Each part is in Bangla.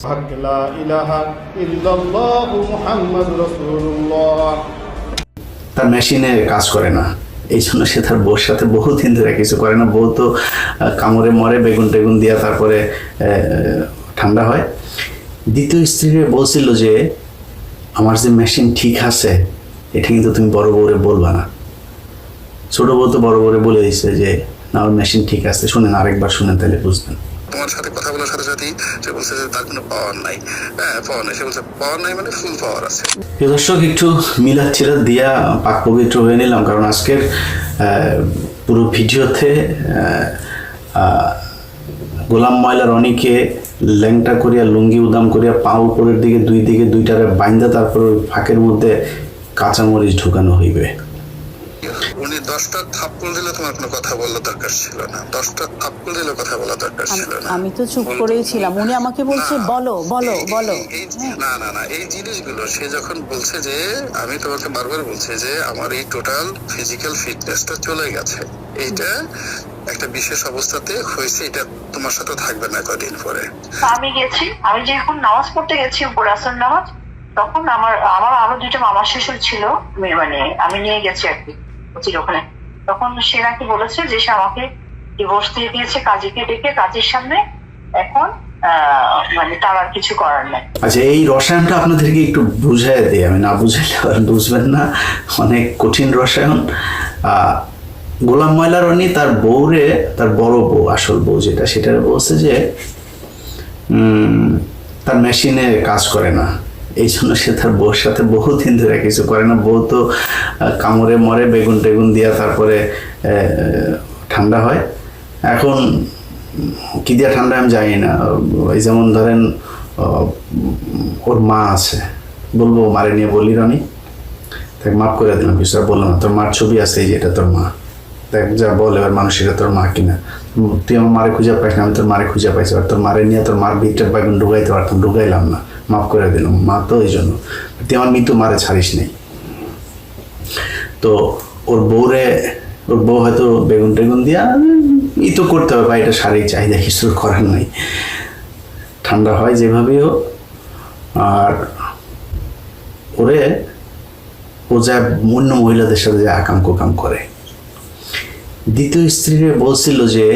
حق لا إله إلا الله محمد رسول الله তার মেশিনে কাজ করে না এই জন্য সে তার বউর সাথে বহুদিন ধরে কিছু করে না বউ তো আহ, কামড়ে মরে বেগুন টেগুন দিয়া তারপরে আহ, ঠান্ডা হয় দ্বিতীয় স্ত্রী বলছিল যে আমার যে মেশিন ঠিক আছে এটা কিন্তু তুমি বড় বউরে বলবা না ছোট বউ তো বড় বউরে বলে দিচ্ছে যে না আমার মেশিন ঠিক আছে শুনেন আরেকবার শুনেন তাহলে বুঝবেন তোমার সাথে কথা বলার সাথে সাথেই সে বলছে যে তার কোনো পাওয়ার নাই। হ্যাঁ পাওয়ার নাই। সে বলছে পাওয়ার নাই মানে ফুল পাওয়ার আছে। দর্শক, একটু মিলাদ দিয়া পাক পবিত্র হয়ে নিলাম, কারণ আজকের পুরো ভিডিওতে গোলাম ময়লার অনেকে ল্যাংটা করিয়া, লুঙ্গি উদাম করিয়া পা উপরের দিকে দুই দিকে দুইটারে বাইন্দা, তারপর ফাঁকের মধ্যে কাঁচামরিচ ঢুকানো হইবে। উনি দশটা থাপ্পড় দিলে তোমার কোনো কথা বলার দরকার ছিল না। দশটা থাপ্পড় দিলে কথা বলার দরকার ছিল না। আমি তো চুপ করেই ছিলাম। উনি আমাকে বলছে বলো বলো বলো। হ্যাঁ। না না না এই জিনিসগুলো সে যখন বলছে যে আমি তোমাকে বারবার বলছে যে আমার এই টোটাল ফিজিক্যাল ফিটনেসটা চলে গেছে। এইটা একটা বিশেষ অবস্থাতে হয়েছে এটা তোমার সাথে থাকবে না কদিন পরে। আমি গেছি। আমি যখন নামাজ পড়তে গেছি বোরাসের নামাজ তখন আমার আমার আরও দুইটা মামার শ্বশুর ছিল আমি- মানে আমি নিয়ে গেছি আর কি ছিল ওখানে তখন সে নাকি বলেছে যে সে আমাকে ডিভোর্স দিয়ে দিয়েছে, কাজীকে ডেকে কাজের সামনে এখন মানে তার আর কিছু করার নাই। আচ্ছা এই রসায়নটা আপনাদেরকে একটু বুঝাই দিই। আমি না বুঝাইলে বুঝবেন না। অনেক কঠিন রসায়ন। গোলাম ময়লা রনি তার বউরে, তার বড় বউ, আসল বউ যেটা, সেটা বলছে যে তার মেশিনে কাজ করে না। এই জন্য সে তার বউর সাথে বহুদিন ধরে কিছু করে না। বউ তো কামড়ে মরে বেগুন টেগুন দিয়া তারপরে ঠান্ডা হয়। এখন কি দিয়া ঠান্ডা আমি জানি না। এই যেমন ধরেন ওর মা আছে। বলব, মারে নিয়ে বলি, রানি। তাকে মাফ করে দিলাম কিছু বললাম তোর মার ছবি আছে, এই যে এটা তোর মা। দেখ, যা বল, এবার মানুষ এটা তোর মা কিনা। তুই আমার মারে খুঁজে পাইস না, আমি তোর মারে খুঁজে পাইছি, আর তোর মারে নিয়ে তোর মার ভিতরে বেগুন ঢুকাইতে পারতাম, ঢুকাইলাম না, মাফ করে দিলাম, মা তো এই জন্য। তুই আমার মৃত্যু মারে ছাড়িস নেই। তো ওর বউরে, ওর বউ হয়তো বেগুন টেগুন দিয়া ই তো করতে হবে বা এটা শারীরিক চাহিদা কিছু করার নাই। ঠান্ডা হয় যেভাবেই হোক, আর ওরে, ও যা অন্য মহিলাদের সাথে যে আকাম কোকাম করে দ্বিতীয় স্ত্রীরে বলছিল যে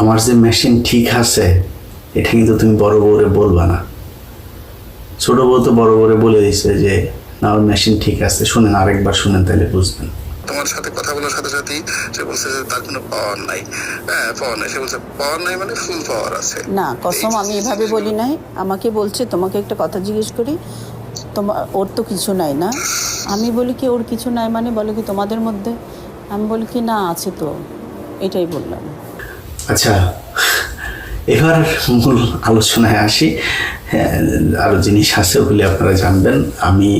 আমার যে মেশিন ঠিক আছে এটা কিন্তু তুমি বড় বউরে বলবা না। ছোট বউ তো বড় বউরে বলে দিছে যে না ওর মেশিন ঠিক আছে শুনেন আরেকবার শুনেন তাহলে বুঝবেন। তোমার সাথে কথা বলার সাথে সাথেই সে বলছে যে তার কোনো পাওয়ার নাই। হ্যাঁ পাওয়ার নাই সে বলছে পাওয়ার নাই মানে ফুল পাওয়ার আছে। না কসম আমি এভাবে বলি নাই। আমাকে বলছে তোমাকে একটা কথা জিজ্ঞেস করি তোমার ওর তো কিছু নাই না? আমি বলি কি ওর কিছু নাই মানে? বলে কি তোমাদের মধ্যে? আমি বলি কি না আছে তো। এটাই বললাম। আচ্ছা এবার মূল আলোচনায় আসি। হ্যাঁ, আরও জিনিস আছে ওগুলি আপনারা জানবেন। আমি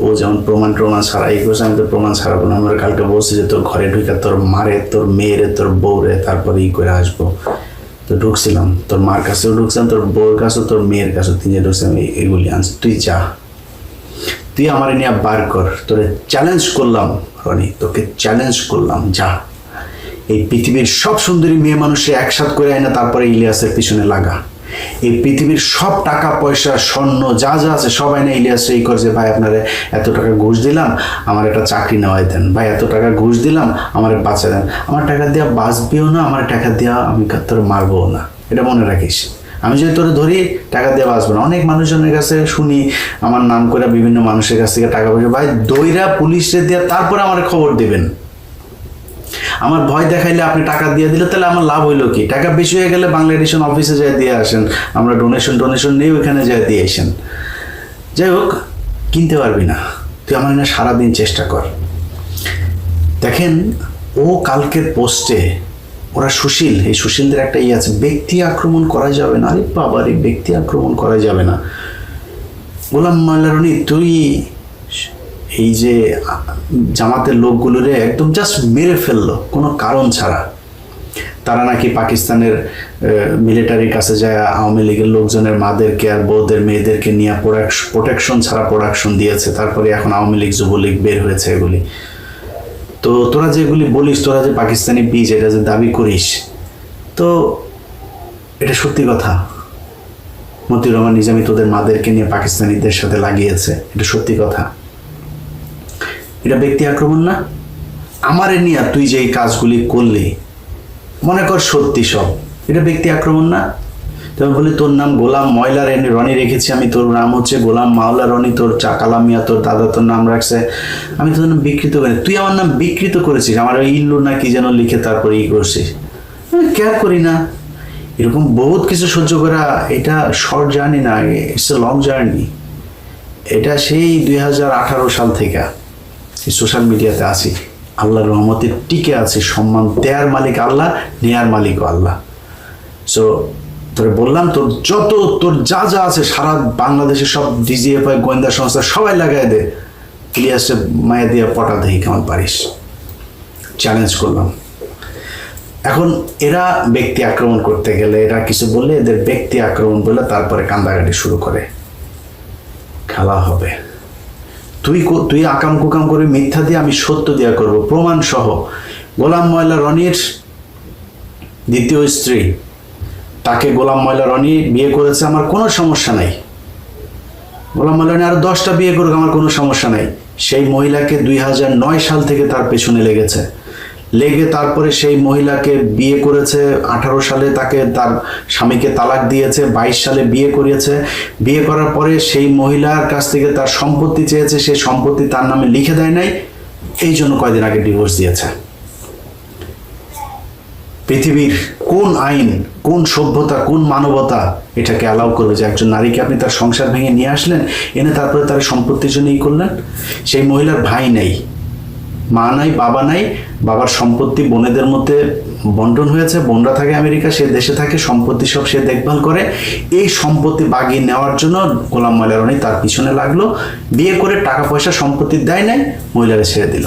ও যেমন প্রমাণ প্রমাণ ছাড়া এই করছে আমি তো প্রমাণ ছাড়াবো না। আমরা কালকে বলছি যে তোর ঘরে ঢুকে তোর মারে তোর মেয়েরে তোর বউরে তারপরে ই করে আসব। তো ঢুকছিলাম। তোর মার কাছেও ঢুকছিলাম তোর বউর কাছেও তোর মেয়ের কাছেও তিনজে ঢুকছিলাম। এগুলি আনছি। তুই যা। তুই আমার নিয়ে বার কর। তোরে চ্যালেঞ্জ করলাম। রনি তোকে চ্যালেঞ্জ করলাম, যা। এই পৃথিবীর সব সুন্দরী মেয়ে মানুষের একসাথ করে আয় না, তারপরে ইলিয়াসের পিছনে লাগা। এই পৃথিবীর সব টাকা, পয়সা, স্বর্ণ, যা যা আছে সবাই না, ইলিয়াস, এই করছে ভাই, আপনারে এত টাকা ঘুষ দিলাম, আমার একটা চাকরি নেওয়াই দেন। ভাই, এত টাকা ঘুষ দিলাম, আমার বাঁচা দেন। আমার টাকা দেওয়া বাঁচবেও না, আমার টাকা দেওয়া আমি তোর মারবও না। এটা মনে রাখিস। আমি যদি তোরে ধরি, টাকা দিয়ে বাঁচবো না। অনেক মানুষজনের কাছে শুনি, আমার নাম করে বিভিন্ন মানুষের কাছ থেকে টাকা পয়সা। ভাই, দইরা পুলিশে দিয়ে তারপরে আমার খবর দিবেন। আমার ভয় দেখাইলে আপনি টাকা দিয়ে দিলে, তাহলে আমার লাভ হইল কি? টাকা বেশি হয়ে গেলে বাংলা এডিশন অফিসে যায় দিয়ে আসেন। আমরা ডোনেশন ডোনেশন নিয়ে ওইখানে যায় দিয়ে আসেন। যাই হোক, কিনতে পারবি না। তুই আমার না সারাদিন চেষ্টা কর। দেখেন, ও কালকের পোস্টে ওরা সুশীল, এই সুশীলদের একটা ইয়ে আছে, ব্যক্তি আক্রমণ করা যাবে না। আরে বাবার এই ব্যক্তি আক্রমণ করা যাবে না। গোলাম মাল্লারনি তুই এই যে জামাতের লোকগুলোরে একদম জাস্ট মেরে ফেলল, কোনো কারণ ছাড়া। তারা নাকি পাকিস্তানের মিলিটারির কাছে যায়, আওয়ামী লীগের লোকজনের মাদেরকে আর বউদের মেয়েদেরকে নিয়ে প্রোটেকশন ছাড়া প্রোডাকশন দিয়েছে। তারপরে এখন আওয়ামী লীগ, যুবলীগ বের হয়েছে এগুলি। তো তোরা যেগুলি বলিস, তোরা যে পাকিস্তানি বীজ এটা যে দাবি করিস, তো এটা সত্যি কথা। মতিউর রহমান নিজামী তোদের মাদেরকে নিয়ে পাকিস্তানিদের সাথে লাগিয়েছে, এটা সত্যি কথা। এটা ব্যক্তি আক্রমণ না। আমারে নিয়ে তুই যে এই কাজগুলি করলি, মনে কর সত্যি সব। এটা ব্যক্তি আক্রমণ না। তবে বলি, তোর নাম গোলাম ময়লা রেনি রনি রেখেছি আমি, তোর নাম হচ্ছে গোলাম মাওলা রনি, তোর চাকালা মিয়া, তোর দাদা তোর নাম রাখছে। আমি তোর নাম বিকৃত করি তুই আমার নাম বিকৃত করেছিস, আমার ওই ইল্লু না কি যেন লিখে তারপরে ই করছিস। আমি কেয়ার করি না? এরকম বহুত কিছু সহ্য করা, এটা শর্ট জার্নি না ইটস এ লং জার্নি এটা সেই দুই হাজার আঠারো সাল থেকে সোশ্যাল মিডিয়াতে আছি। আল্লাহর রহমতে টিকে আছে, সম্মান দেয়ার মালিক আল্লাহ, নেয়ার মালিকও আল্লাহ। সো তোরে বললাম, তোর যত, তোর যা যা আছে সারা বাংলাদেশের সব ডিজিএফআই গোয়েন্দা সংস্থা সবাই লাগাই দে। ইলিয়াসে মায়া দিয়ে পটা দেই কেমন পারিস। চ্যালেঞ্জ করলাম। এখন এরা ব্যক্তি আক্রমণ করতে গেলে, এরা কিছু বললে এদের ব্যক্তি আক্রমণ বলে তারপরে কান্দাকাটি শুরু করে। খেলা হবে। তুই তুই আকাম কুকাম করে মিথ্যা দিয়ে আমি সত্য দিয়া করব। প্রমাণ সহ। গোলাম ময়লা রনির দ্বিতীয় স্ত্রী তাকে গোলাম ময়লা রনি বিয়ে করেছে আমার কোনো সমস্যা নাই। গোলাম ময়লা রনি আরও দশটা বিয়ে করুক, আমার কোনো সমস্যা নাই। সেই মহিলাকে দুই নয় সাল থেকে তার পেছনে লেগেছে। লেগে তারপরে সেই মহিলাকে বিয়ে করেছে, আঠারো সালে তাকে তার স্বামীকে তালাক দিয়েছে, বাইশ সালে বিয়ে করিয়েছে। বিয়ে করার পরে সেই মহিলার কাছ থেকে তার সম্পত্তি চেয়েছে, সেই সম্পত্তি তার নামে লিখে দেয় নাই। এই জন্য কয়দিন আগে ডিভোর্স দিয়েছে। পৃথিবীর কোন আইন, কোন সভ্যতা, কোন মানবতা এটাকে অ্যালাউ করবে যে একজন নারীকে আপনি তার সংসার ভেঙে নিয়ে আসলেন, এনে তারপরে তার সম্পত্তির জন্য ই করলেন? সেই মহিলার ভাই নেই, মা নাই, বাবা নাই, বাবার সম্পত্তি বোনেদের মধ্যে বন্টন হয়েছে, বোনরা থাকে আমেরিকা, সে দেশে থাকে, সম্পত্তি সব সে দেখভাল করে। এই সম্পত্তি বাগিয়ে নেওয়ার জন্য গোলাম ময়লা রনি তার পিছনে লাগল, বিয়ে করে টাকা পয়সা সম্পত্তি দেয় নাই, মহিলারা ছেড়ে দিল।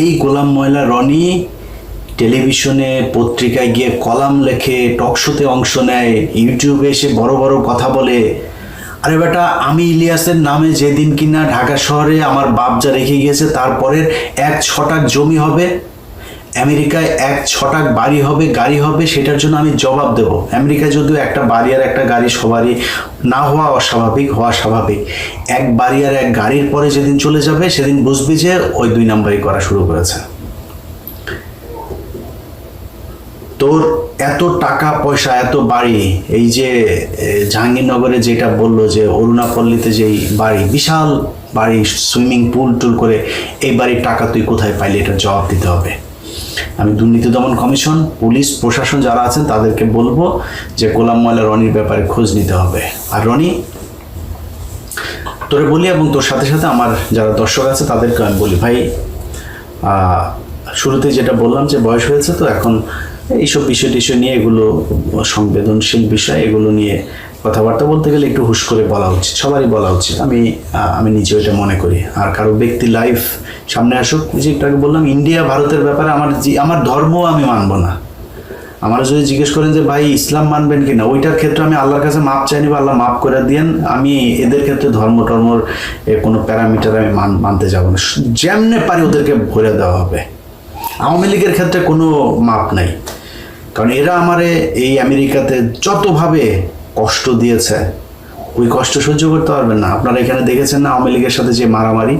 এই গোলাম ময়লা রনি টেলিভিশনে পত্রিকায় গিয়ে কলাম লেখে, টক শোতে অংশ নেয়, ইউটিউবে এসে বড় বড় কথা বলে। আরে বেটা, আমি ইলিয়াসের নামে যেদিন কিনা ঢাকা শহরে আমার বাপ যা রেখে গিয়েছে, তারপরের এক ছটাক জমি হবে, আমেরিকায় এক ছটাক বাড়ি হবে, গাড়ি হবে, সেটার জন্য আমি জবাব দেব। আমেরিকায় যদিও একটা বাড়ি আর একটা গাড়ি সবারই না হওয়া অস্বাভাবিক, হওয়া স্বাভাবিক। এক বাড়ি আর এক গাড়ির পরে যেদিন চলে যাবে, সেদিন বুঝবি যে ওই দুই নাম্বারই করা শুরু করেছে। তোর এত টাকা পয়সা, এত বাড়ি, এই যে জাহাঙ্গীরনগরে যেটা বলল যে অরুণাপল্লীতে যেই বাড়ি, বিশাল বাড়ি, সুইমিং পুল টুল করে, এই বাড়ির টাকা তুই কোথায় পাইলি? এটা জবাব দিতে হবে। আমি দুর্নীতি দমন কমিশন, পুলিশ, প্রশাসন যারা আছেন, তাদেরকে বলব যে গোলাম ময়লা রনির ব্যাপারে খোঁজ নিতে হবে। আর রনি, তোরে বলি এবং তোর সাথে সাথে আমার যারা দর্শক আছে, তাদেরকে আমি বলি, ভাই শুরুতে যেটা বললাম যে বয়স হয়েছে তো, এখন এইসব বিষয় টিষয় নিয়ে এগুলো সংবেদনশীল বিষয়, এগুলো নিয়ে কথাবার্তা বলতে গেলে একটু হুশ করে বলা উচিত, সবারই বলা উচিত। আমি আমি নিজে এটা মনে করি। আর কারও ব্যক্তি লাইফ সামনে আসুক যে একটু আগে বললাম ইন্ডিয়া ভারতের ব্যাপারে আমার আমার ধর্মও আমি মানবো না। আমার যদি জিজ্ঞেস করেন যে, ভাই, ইসলাম মানবেন কিনা? ওইটার ক্ষেত্রে আমি আল্লাহর কাছে মাপ চাইনি বা আল্লাহ মাপ করে দিয়েন। আমি এদের ক্ষেত্রে ধর্ম, টর্মর কোনো প্যারামিটার আমি মান, মানতে যাব না। যেমনে পারি ওদেরকে ভরে দেওয়া হবে। আওয়ামী লীগের ক্ষেত্রে কোনো মাপ নাই। কারণ এরা আমারে এই আমেরিকাতে যতভাবে কষ্ট দিয়েছে, ওই কষ্ট সহ্য করতে পারবেন না। আপনারা এখানে দেখেছেন না আওয়ামী লীগের সাথে যে মারামারি,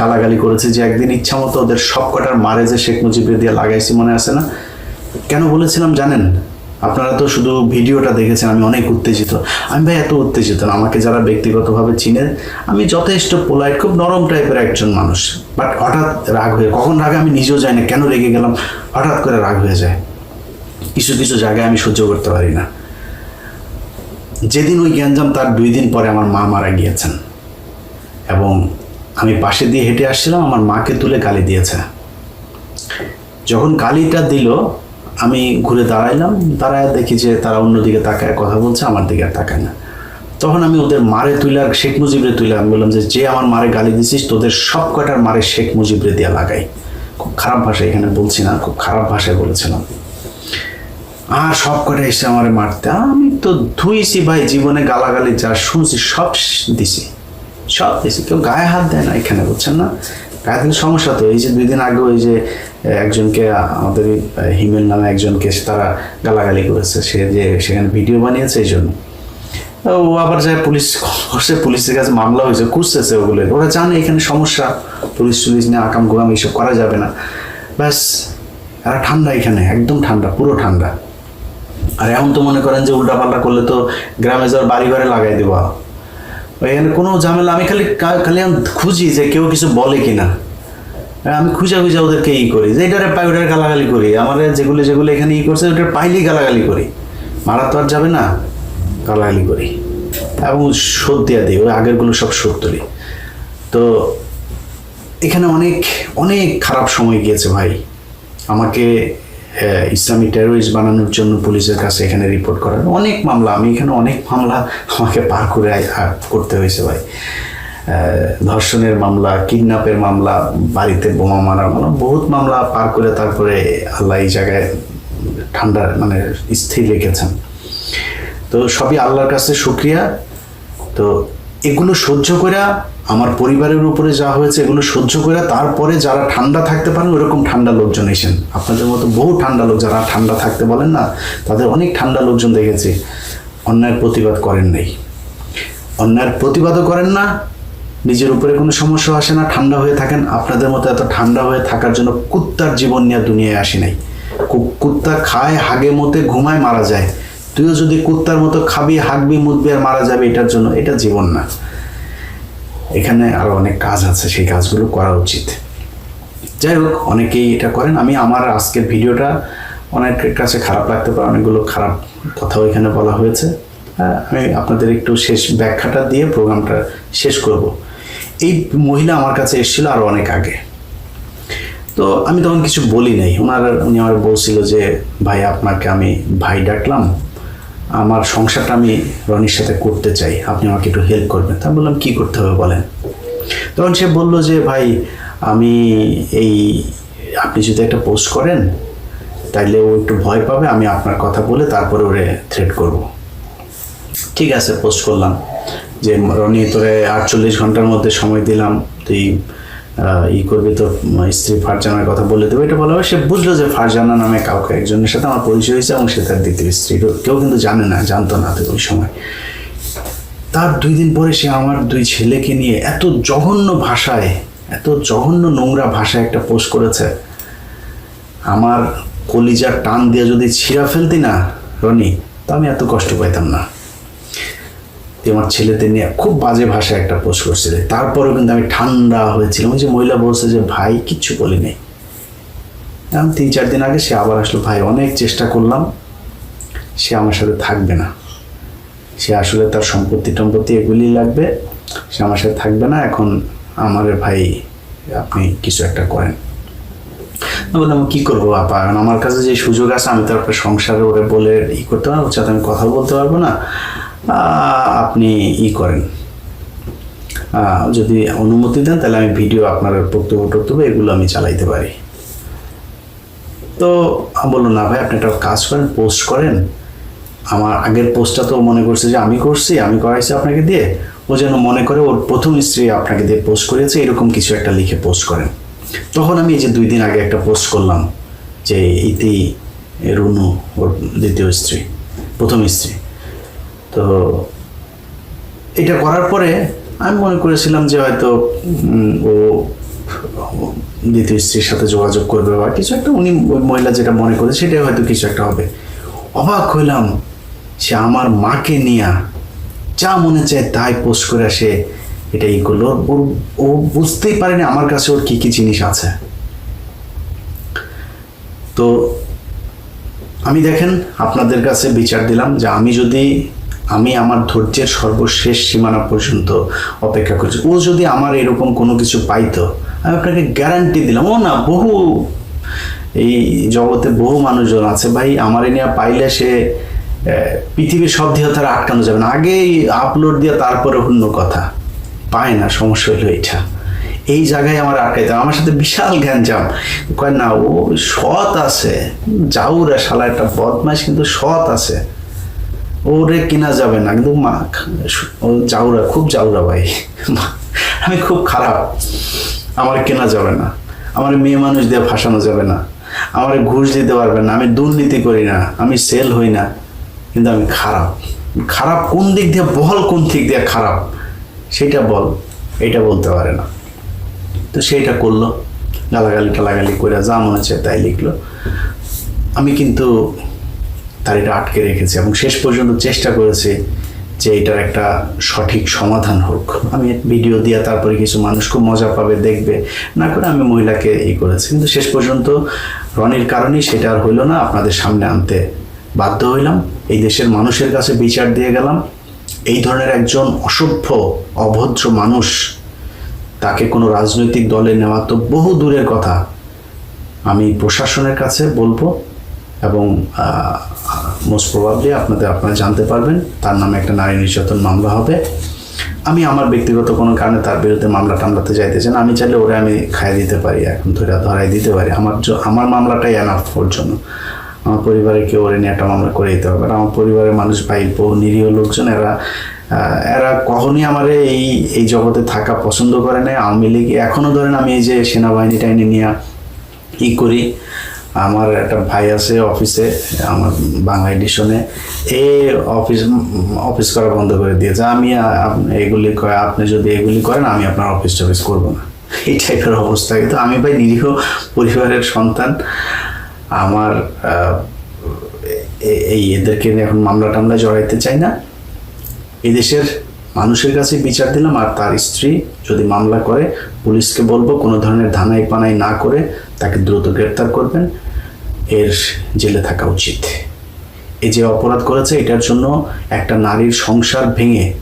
গালাগালি করেছে, যে একদিন ইচ্ছা মতো ওদের সব কটার মারে যে শেখ মুজিবের দিয়ে লাগাইছি মনে আছে না? কেন বলেছিলাম জানেন? আপনারা তো শুধু ভিডিওটা দেখেছেন, আমি অনেক উত্তেজিত। আমি ভাই এত উত্তেজিত না, আমাকে যারা ব্যক্তিগতভাবে চিনে, আমি যথেষ্ট পোলাইট খুব নরম টাইপের একজন মানুষ। বাট হঠাৎ রাগ হয়ে, কখন রাগে আমি নিজেও জানি না কেন রেগে গেলাম, হঠাৎ করে রাগ হয়ে যায়। কিছু কিছু জায়গায় আমি সহ্য করতে পারি না। যেদিন ওই গ্যাঞ্জাম তার দুই দিন পরে আমার মা মারা গিয়েছেন। এবং আমি পাশে দিয়ে হেঁটে আসছিলাম, আমার মাকে তুলে গালি দিয়েছে। যখন গালিটা দিল, আমি ঘুরে দাঁড়াইলাম, দাঁড়ায় দেখি যে তারা অন্যদিকে তাকায়, কথা বলছে, আমার দিকে আর তাকায় না। তখন আমি ওদের মারে আর শেখ মুজিবরে তুলে আমি বললাম যে যে আমার মারে গালি দিছিস, তোদের সব কটার মারে শেখ মুজিবরে দিয়া লাগাই। খুব খারাপ ভাষা এখানে বলছি না, খুব খারাপ ভাষায় বলেছিলাম। আর সব কটা এসে আমার মারতে? আমি তো ধুইছি ভাই, জীবনে গালাগালি যা শুনছি সব দিছি। সব দিছি। কেউ গায়ে হাত দেয় না এখানে, বুঝছেন না? গায়ে সমস্যা তো, এই যে দুই দিন আগে ওই যে একজনকে, আমাদের হিমেল নামে একজনকে তারা গালাগালি করেছে। সে যে সেখানে ভিডিও বানিয়েছে এই জন্য। ও আবার যায় পুলিশ করছে পুলিশের কাছে মামলা হয়েছে, খুঁজতেছে ওগুলো ওরা জানে এখানে সমস্যা, পুলিশ টুলিশ নিয়ে আকাম গুকাম এইসব করা যাবে না। ব্যাস, এরা ঠান্ডা এখানে, একদম ঠান্ডা, পুরো ঠান্ডা। আর এখন তো মনে করেন যে উল্টাপাল্টা করলে তো গ্রামে যাওয়ার বাড়ি ঘরে লাগাই দেবো। এখানে কোনো ঝামেলা, আমি খালি খালি আমি খুঁজি যে কেউ কিছু বলে কি কিনা আমি খুঁজা খুঁজা ওদেরকে ই করি, যে এটারে পাই, ওটার গালাগালি করি। আমার যেগুলো যেগুলো এখানে ই করছে, ওটার পাইলেই গালাগালি করি। মারা তো আর যাবে না, গালাগালি করি। এবং শোধ দেওয়া দিই ওই আগেরগুলো সব শোধ তুলি। তো এখানে অনেক অনেক খারাপ সময় গিয়েছে ভাই। আমাকে আহ, ইসলামী টেরোরিস্ট বানানোর জন্য পুলিশের কাছে এখানে রিপোর্ট করার অনেক মামলা আমি এখানে অনেক মামলা আমাকে পার করে করতে হয়েছে ভাই। ধর্ষণের মামলা কিডন্যাপের মামলা বাড়িতে বোমা মারার মামলা বহুত মামলা পার করে তারপরে আল্লাহ এই জায়গায় ঠান্ডা মানে স্থির রেখেছেন। তো সবই আল্লাহর কাছে শুক্রিয়া। তো এগুলো সহ্য করে আমার পরিবারের উপরে যা হয়েছে, এগুলো সহ্য করে তারপরে যারা ঠান্ডা থাকতে পারেন, ওরকম ঠান্ডা লোকজন এসেন। আপনাদের মতো বহু ঠান্ডা লোক যারা ঠান্ডা থাকতে বলেন না, তাদের অনেক ঠান্ডা লোকজন দেখেছি। অন্যায়ের প্রতিবাদ করেন নাই। অন্যায়ের প্রতিবাদও করেন না, নিজের উপরে কোনো সমস্যা আসে না, ঠান্ডা হয়ে থাকেন। আপনাদের মতো এত ঠান্ডা হয়ে থাকার জন্য কুত্তার জীবন নিয়ে দুনিয়ায় আসি নাই। কুত্তা খায়, হাগে মতে, ঘুমায়, মারা যায়। তুইও যদি কুত্তার মতো খাবি হাঁকবি মুদবি আর মারা যাবে এটার জন্য এটা জীবন না। এখানে আরও অনেক কাজ আছে সেই কাজগুলো করা উচিত। যাই হোক অনেকেই এটা করেন। আমি আমার আজকের ভিডিওটা অনেকের কাছে খারাপ লাগতে পারে অনেকগুলো খারাপ কথাও এখানে বলা হয়েছে। হ্যাঁ, আমি আপনাদের একটু শেষ ব্যাখ্যাটা দিয়ে প্রোগ্রামটা শেষ করব। এই মহিলা আমার কাছে এসেছিল আরও অনেক আগে। তো আমি তখন কিছু বলি নাই। ওনার উনি আমার বলছিল যে ভাই আপনাকে আমি ভাই ডাকলাম। আমার সংসারটা আমি রনির সাথে করতে চাই, আপনি আমাকে একটু হেল্প করবেন। তা বললাম, কি করতে হবে বলেন? তখন সে বলল যে, ভাই, আমি এই, আপনি যদি একটা পোস্ট করেন, তাইলে ও একটু ভয় পাবে, আমি আপনার কথা বলে তারপরে ওরে থ্রেট করব। ঠিক আছে পোস্ট করলাম। যে, রনি, তোরে আটচল্লিশ ঘণ্টার মধ্যে সময় দিলাম, তুই ই করবি তোর স্ত্রী ফারজানার কথা বলে দেবে, এটা বলা হয়। সে বুঝলো যে ফারজানা নামে কাউকে একজনের সাথে আমার পরিচয় হয়েছে এবং সে তার দ্বিতীয় স্ত্রী। কেউ কিন্তু জানে না, জানতো না ওই সময়। তার দুই দিন পরে সে আমার দুই ছেলেকে নিয়ে এত জঘন্য ভাষায়, এত জঘন্য নোংরা ভাষায় একটা পোস্ট করেছে। আমার কলিজার টান দিয়ে যদি ছিঁড়া ফেলতি না, রনি, তা আমি এত কষ্ট পাইতাম না। তুই আমার ছেলেদের নিয়ে খুব বাজে ভাষায় একটা পোস্ট করছিলে। তারপরেও কিন্তু আমি ঠান্ডা হয়েছিলাম। ওই যে মহিলা বলছে যে, ভাই, কিচ্ছু বলি নাই এখন তিন, চার দিন আগে সে আবার আসলো, ভাই, অনেক চেষ্টা করলাম, সে আমার সাথে থাকবে না। সে আসলে তার সম্পত্তি টম্পত্তি এগুলি লাগবে, সে আমার সাথে থাকবে না। এখন আমার ভাই, আপনি কিছু একটা করেন। বললাম, কি করব আপা? আমার কাছে যে সুযোগ আছে, আমি তো সংসারে ওরে বলে ই করতে পারব সাথে আমি কথা বলতে পারব না। আপনি ই করেন। যদি অনুমতি দেন, তাহলে আমি ভিডিও আপনার বক্তব্য টক্তব্য এগুলো আমি চালাইতে পারি। তো বলল না ভাই, আপনি একটা কাজ করেন, পোস্ট করেন। আমার আগের পোস্টটা তো মনে করছে যে আমি করছি, আমি করাইছি আপনাকে দিয়ে। ও যেন মনে করে ওর প্রথম স্ত্রী আপনাকে দিয়ে পোস্ট করেছে, এরকম কিছু একটা লিখে পোস্ট করেন। তখন আমি এই যে দুই দিন আগে একটা পোস্ট করলাম যে ইতি, রুনু, ওর দ্বিতীয় স্ত্রী, প্রথম স্ত্রী। তো এটা করার পরে আমি মনে করেছিলাম যে হয়তো ও দ্বিতীয় স্ত্রীর সাথে যোগাযোগ করবে বা কিছু একটা, উনি মহিলা যেটা মনে করে সেটাই হয়তো কিছু একটা হবে। অবাক হইলাম সে আমার মাকে নিয়ে যা মনে চায় তাই পোস্ট করে আসে এটা ই করল। ওর, ও বুঝতেই পারেনি আমার কাছে ওর কী কী জিনিস আছে। তো আমি দেখেন, আপনাদের কাছে বিচার দিলাম যে আমি যদি আমি আমার ধৈর্যের সর্বশেষ সীমানা পর্যন্ত অপেক্ষা করছি। ও যদি আমার এরকম কোনো কিছু পাইতো, আমি আপনাকে গ্যারান্টি দিলাম। ও না, বহু, এই জগতে বহু মানুষজন আছে। ভাই, আমার নিয়ে পাইলে সে পৃথিবীর সব দিয়ে তারা আটকানো যাবে না। আগেই আপলোড দিয়ে তারপরে অন্য কথা। পায় না, সমস্যা হলো এটা এই জায়গায় আমার আটকাইতে হবে। আমার সাথে বিশাল জ্ঞানজাম কয় না, ও সৎ আছে। যাউরা শালা একটা বদমাস কিন্তু সৎ আছে। ওরে কেনা যাবে না কিন্তু মা ও জাউরা, খুব জাউরা ভাই। আমি খুব খারাপ। আমার কেনা যাবে না। আমার মেয়ে মানুষ দিয়ে ফাঁসানো যাবে না। আমার ঘুষ দিতে পারবে না। আমি দুর্নীতি করি না। আমি সেল হই না। কিন্তু আমি খারাপ। খারাপ কোন দিক দিয়ে, বল কোন দিক দিয়ে খারাপ? সেটা বল। এটা বলতে পারে না। তো সেইটা করল। গালাগালি টালাগালি করে যা মনে হচ্ছে তাই লিখলো। আমি কিন্তু তার এটা আটকে রেখেছে এবং শেষ পর্যন্ত চেষ্টা করেছি যে এটার একটা সঠিক সমাধান হোক। আমি ভিডিও দিয়ে তারপরে কিছু মানুষ খুব মজা পাবে, দেখবে। না করে আমি মহিলাকে ই করেছি। কিন্তু শেষ পর্যন্ত রনির কারণেই সেটা আর হইল না, আপনাদের সামনে আনতে বাধ্য হইলাম। এই দেশের মানুষের কাছে বিচার দিয়ে গেলাম। এই ধরনের একজন অসভ্য, অভদ্র মানুষ তাকে কোনো রাজনৈতিক দলে নেওয়া তো বহু দূরের কথা। আমি প্রশাসনের কাছে বলব এবং মোস্ট প্রবাবলি আপনাদের আপনারা জানতে পারবেন, তার নামে একটা নারী নির্যাতন মামলা হবে। আমি আমার ব্যক্তিগত কোনো কারণে তার বিরুদ্ধে মামলা টামলাতে চাইতে চান আমি চাইলে ওরা আমি খাইয়ে দিতে পারি, এখন ধরে ধরাই দিতে পারি। আমার আমার মামলাটাই এনাফ ওর জন্য। আমার পরিবারে কেউ ওরে নিয়ে একটা মামলা করে দিতে হবে আমার পরিবারের মানুষ ভাই বহু নিরীহ লোকজন, এরা এরা কখনই আমার এই এই জগতে থাকা পছন্দ করে না আওয়ামী লীগ এখনও ধরেন আমি এই যে সেনাবাহিনী টাইনি নিয়ে ই করি। আমার একটা ভাই আছে অফিসে, আমার বাংলা এডিশনে এ অফিস অফিস করা বন্ধ করে দিয়েছে। আমি এগুলি আপনি যদি এগুলি করেন, আমি আপনার অফিস টফিস করব না। এই টাইপের অবস্থা। কিন্তু আমি ভাই নিরীহ পরিবারের সন্তান। আমার এই এদেরকে এখন মামলা টামলা জড়াইতে চাই না। এদেশের মানুষের কাছে বিচার দিলাম আর তার স্ত্রী যদি মামলা করে, পুলিশকে বলব কোনো ধরনের ধানাই পানাই না করে তাকে দ্রুত গ্রেপ্তার করবেন। এর জেলে থাকা উচিত। এই যে অপরাধ করেছে, এটার জন্য একটা নারীর সংসার ভেঙে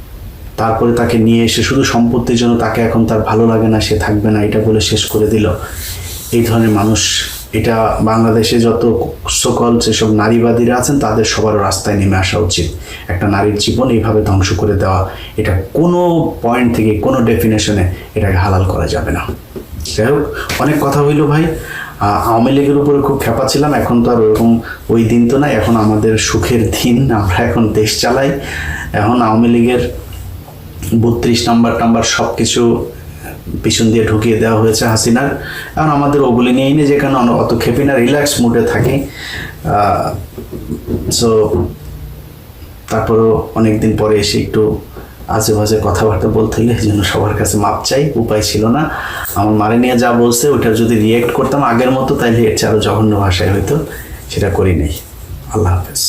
তারপরে তাকে নিয়ে এসে শুধু সম্পত্তির জন্য তাকে এখন তার ভালো লাগে না, সে থাকবে না, এটা বলে শেষ করে দিল। এই ধরনের মানুষ, এটা বাংলাদেশে যত সকল যেসব নারীবাদীরা আছেন, তাদের সবার রাস্তায় নেমে আসা উচিত। একটা নারীর জীবন এইভাবে ধ্বংস করে দেওয়া, এটা কোনো পয়েন্ট থেকে, কোনো ডেফিনেশনে এটাকে হালাল করা যাবে না। যাই হোক, অনেক কথা হইল ভাই। আওয়ামী লীগের উপরে খুব খেপা ছিলাম, এখন তো আর ওরকম ওই দিন তো নাই, এখন আমাদের সুখের দিন, আমরা এখন দেশ চালাই। এখন আওয়ামী লীগের বত্রিশ নাম্বার টাম্বার সব কিছু পিছন দিয়ে ঢুকিয়ে দেওয়া হয়েছে হাসিনার। এখন আমাদের ওগুলি নিয়েই নেই, যেখানে অত খেপি না, রিল্যাক্স মুডে থাকি। সো তারপরেও অনেকদিন পরে এসে একটু আজে বাজে কথাবার্তা বলতে গেলে এই জন্য সবার কাছে মাপ চাই, উপায় ছিল না। আমার মারে নিয়ে যা বলছে, ওইটা যদি রিয়েক্ট করতাম আগের মতো, তাইলে এর চেয়ে জঘন্য ভাষায় হয়তো সেটা করি নাই। আল্লাহ হাফেজ।